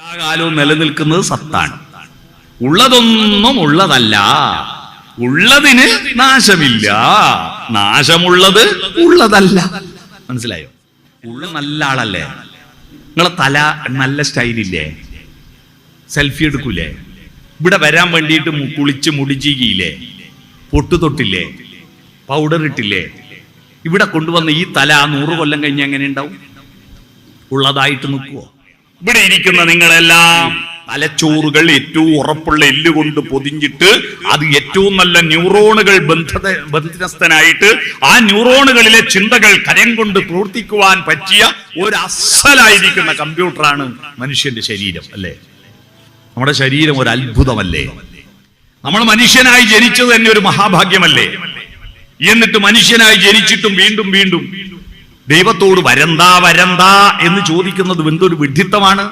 എല്ലാ കാലവും നിലനിൽക്കുന്നത് സത്താണ്. ഉള്ളതൊന്നും ഉള്ളതല്ല. ഉള്ളതിന് നാശമില്ല. നാശമുള്ളത് ഉള്ളതല്ല. മനസ്സിലായോ? ഉള്ള നല്ല ആളല്ലേ? നിങ്ങളെ തല നല്ല സ്റ്റൈലില്ലേ? സെൽഫി എടുക്കൂലേ? ഇവിടെ വരാൻ വേണ്ടിയിട്ട് കുളിച്ച് മുടിച്ചിക്കിയില്ലേ പൊട്ടു തൊട്ടില്ലേ പൗഡർ ഇട്ടില്ലേ? ഇവിടെ കൊണ്ടുവന്ന ഈ തല നൂറ് കൊല്ലം കഴിഞ്ഞ് എങ്ങനെ ഉണ്ടാവും? ഉള്ളതായിട്ട് നിൽക്കുവോ? ഇവിടെ ഇരിക്കുന്ന നിങ്ങളെല്ലാം തലച്ചോറുകൾ ഏറ്റവും ഉറപ്പുള്ള എല്ലുകൊണ്ട് പൊതിഞ്ഞിട്ട് അത് ഏറ്റവും നല്ല ന്യൂറോണുകൾ ബന്ധത ബന്ധനസ്ഥനായിട്ട് ആ ന്യൂറോണുകളിലെ ചിന്തകൾ കരം കൊണ്ട് പ്രവർത്തിക്കുവാൻ പറ്റിയ ഒരു അസലായിരിക്കുന്ന കമ്പ്യൂട്ടറാണ് മനുഷ്യന്റെ ശരീരം അല്ലേ? നമ്മുടെ ശരീരം ഒരു അത്ഭുതമല്ലേ? നമ്മൾ മനുഷ്യനായി ജനിച്ചത് തന്നെ ഒരു മഹാഭാഗ്യമല്ലേ? എന്നിട്ട് മനുഷ്യനായി ജനിച്ചിട്ടും വീണ്ടും വീണ്ടും ദൈവത്തോട് വരന്താ വരന്താ എന്ന് ചോദിക്കുന്നത് എന്തൊരു വിഡ്ഢിത്തമാണ്?